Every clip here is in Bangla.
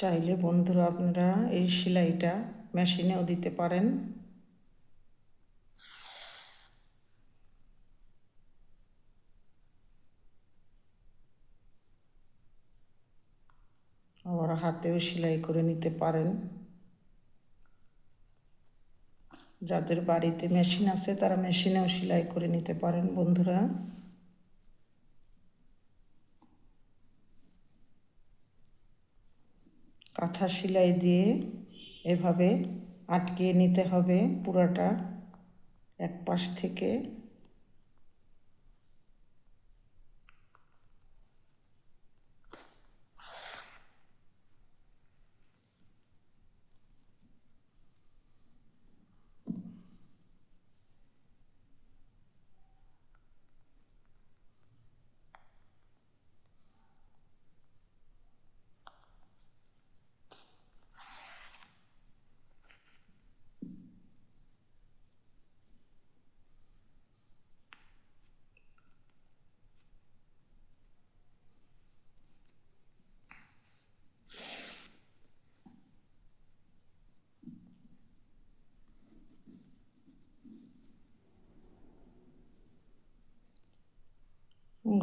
চাইলে বন্ধুরা আপনারা এই সেলাইটা মেশিনেও দিতে পারেন। আবার হাতেও সেলাই করে নিতে পারেন। যাদের বাড়িতে মেশিন আছে তারা মেশিনেও সেলাই করে নিতে পারেন বন্ধুরা। কাঁথা সেলাই দিয়ে এভাবে আটকে নিতে হবে পুরাটা এক পাশ থেকে।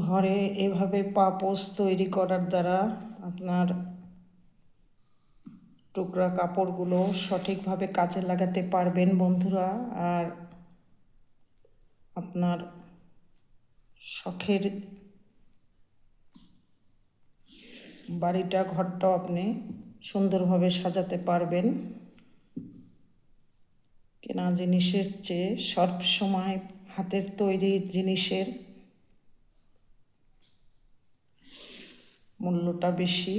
ঘরে এভাবে পাপোস তৈরি করার দ্বারা আপনার টুকরা কাপড়গুলো সঠিকভাবে কাজে লাগাতে পারবেন বন্ধুরা। আর আপনার শখের বাড়িটা, ঘরটাও আপনি সুন্দরভাবে সাজাতে পারবেন। কেনা জিনিসের চেয়ে সব সময় হাতের তৈরি জিনিসের মূল্যটা বেশি।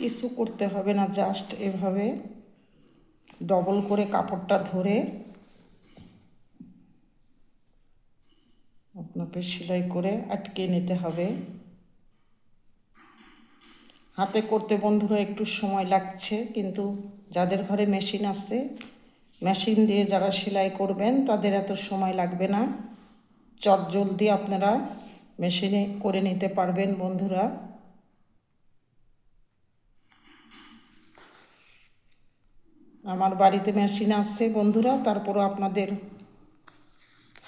কিছু করতে হবে না জাস্ট এভাবে ডবল করে কাপড়টা ধরে আপনাকে সেলাই করে আটকে নিতে হবে। হাতে করতে বন্ধুরা একটু সময় লাগছে, কিন্তু যাদের ঘরে মেশিন আছে, মেশিন দিয়ে যারা সেলাই করবেন, তাদের এত সময় লাগবে না। চট জলদি আপনারা মেশিনে করে নিতে পারবেন বন্ধুরা। আমার বাড়িতে মেশিন আসছে, বন্ধুরা, তারপরও আপনাদের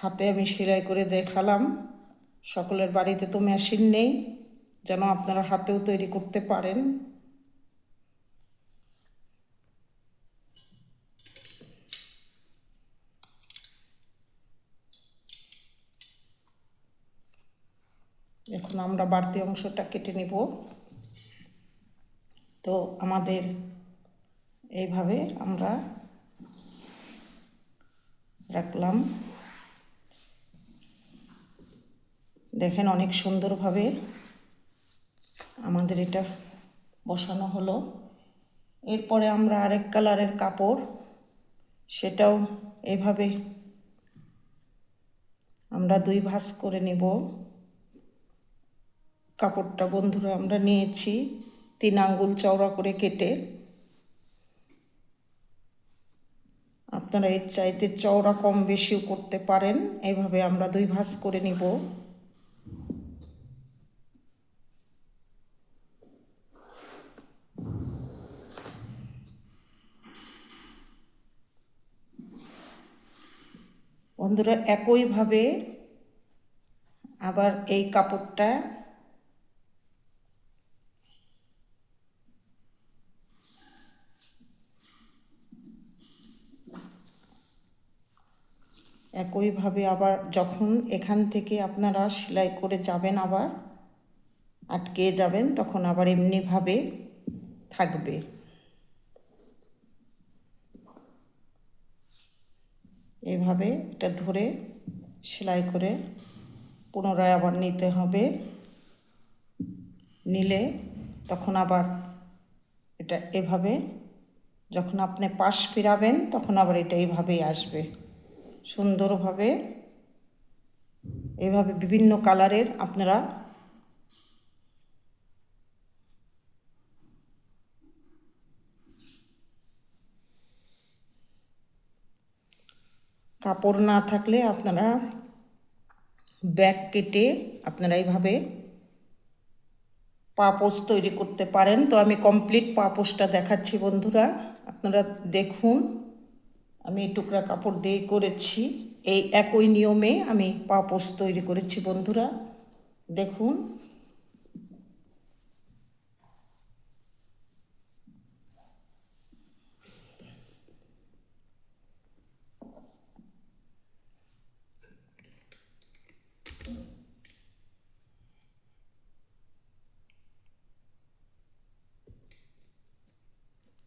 হাতে আমি সেলাই করে দেখালাম। সকলের বাড়িতে তো মেশিন নেই, যেন আপনারা হাতেও তৈরি করতে পারেন। এখন আমরা বাড়তি অংশটা কেটে নেব। তো আমাদের এইভাবে আমরা রাখলাম। দেখেন অনেক সুন্দরভাবে আমাদের এটা বসানো হলো। এরপরে আমরা আরেক কালারের কাপড়, সেটাও এভাবে আমরা দুই ভাঁজ করে নেব। কাপড়টা বন্ধুরা আমরা নিয়েছি, তিন আঙ্গুল চওড়া করে কেটে। আপনারা এর চাইতে চওড়া কম বেশিও করতে পারেন। এইভাবে আমরা দুই ভাঁজ করে নিব। বন্ধুরা, একইভাবে আবার এই কাপড়টা একইভাবে আবার যখন এখান থেকে আপনারা সেলাই করে যাবেন আবার, আটকে যাবেন, তখন আবার এমনিভাবে থাকবে। এভাবে এটা ধরে সেলাই করে পুনরায় আবার নিতে হবে। নিলে তখন আবার এটা এভাবে, যখন আপনি পাশ ফিরাবেন, তখন আবার এটা এইভাবেই আসবে। সুন্দরভাবে এভাবে বিভিন্ন কালারের আপনারা কাপড় না থাকলে আপনারা ব্যাগ কেটে আপনারা এইভাবে পাপোশ তৈরি করতে পারেন। তো আমি কমপ্লিট পাপোশটা দেখাচ্ছি বন্ধুরা, আপনারা দেখুন। আমি টুকরা কাপড় দিয়ে করেছি। এই একই নিয়মে আমি পাপোস তৈরি করেছি, বন্ধুরা। দেখুন।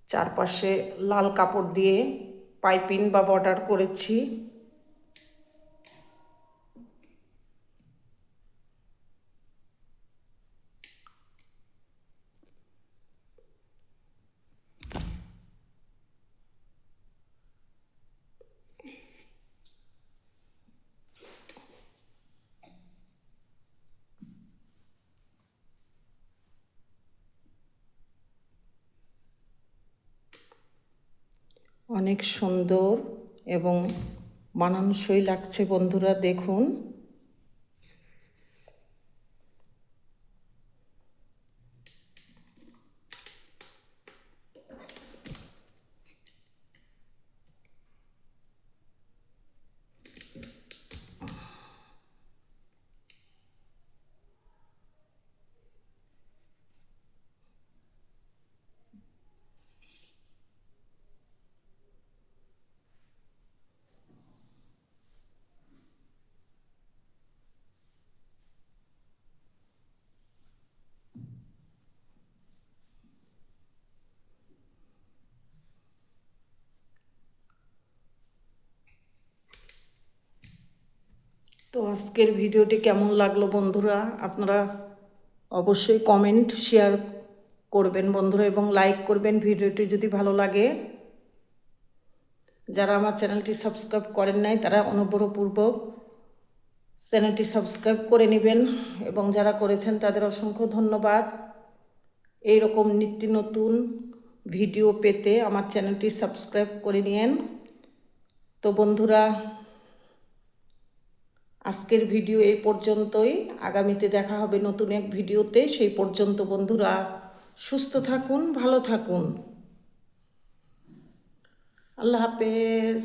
চারপাশে লাল কাপড় দিয়ে পাইপিং বা বর্ডার করেছি। অনেক সুন্দর এবং মানানসই লাগছে বন্ধুরা দেখুন। তো আজকের ভিডিওটি কেমন লাগল বন্ধুরা? আপনারা অবশ্যই কমেন্ট শেয়ার করবেন বন্ধুরা এবং লাইক করবেন। ভিডিওটি যদি ভালো লাগে, যারা আমার চ্যানেলটি সাবস্ক্রাইব করেন নাই, তারা অনুগ্রহপূর্বক চ্যানেলটি সাবস্ক্রাইব করে নেবেন এবং যারা করেছেন, তাদের অসংখ্য ধন্যবাদ। এই রকম নিত্য নতুন ভিডিও পেতে আমার চ্যানেলটি সাবস্ক্রাইব করে নিন তো বন্ধুরা আজকের ভিডিও এই পর্যন্তই। আগামীতে দেখা হবে নতুন এক ভিডিওতে। সেই পর্যন্ত বন্ধুরা, সুস্থ থাকুন, ভালো থাকুন। আল্লাহ হাফেজ।